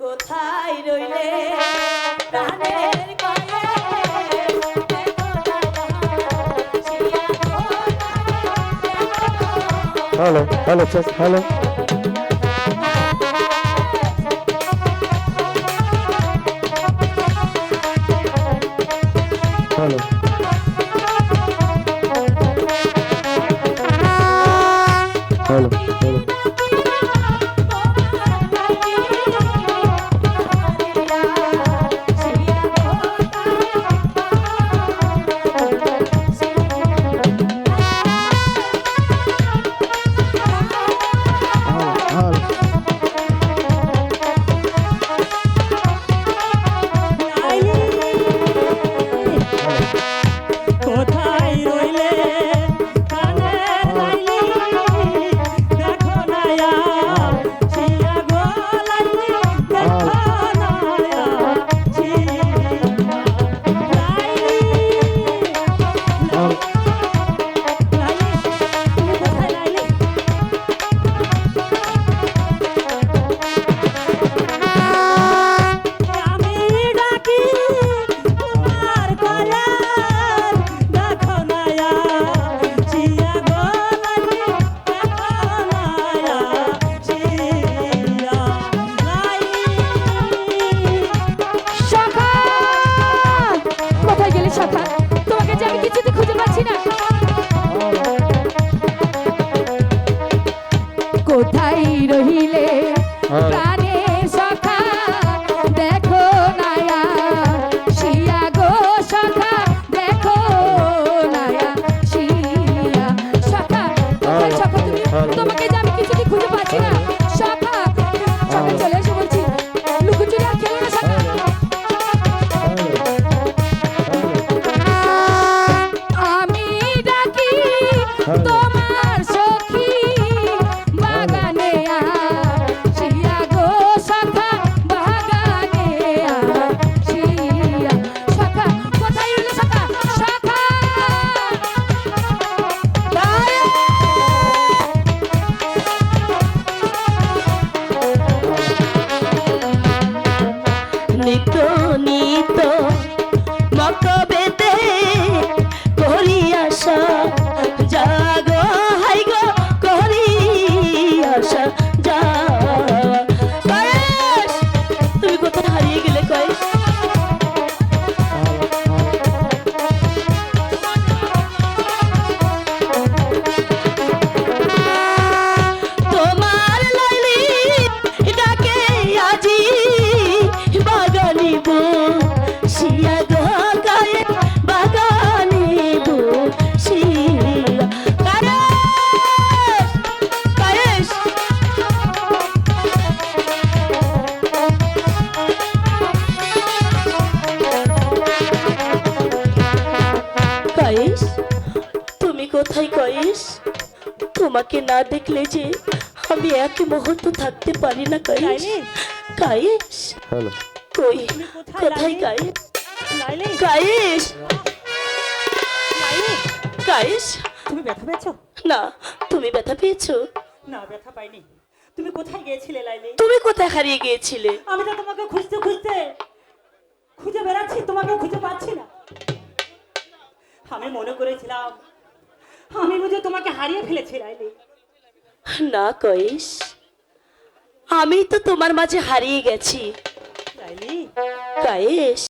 কোথায় রইলে? প্রাণের হ্যালো হ্যালো হ্যালো হ্যালো নিত্য নিত কায়েস তুমি কোথায় কায়েস তোমাকে না দেখলে যে আমি এক মুহূর্ত থাকতে পারি না কায়েস কায়েস হ্যালো। কই কোথায় কায়েস কায়েস কায়েস তুমি ব্যথা পেয়েছ? না তুমি ব্যথা পেয়েছ? না ব্যথা পাইনি। তুমি কোথায় গিয়েছিলে লাইলি তুমি কোথায় হারিয়ে গিয়েছিলে? আমি তো তোমাকে খুঁজতে খুঁজতে খুঁজে বেড়াচ্ছি তোমাকে খুঁজে পাচ্ছি না। আমি মনে করেছিলাম আমি বুঝে তোমাকে হারিয়ে ফেলেছি লাইলি না কয়েস আমি তো তোমার মাঝে হারিয়ে গেছি। লাইলি কায়েস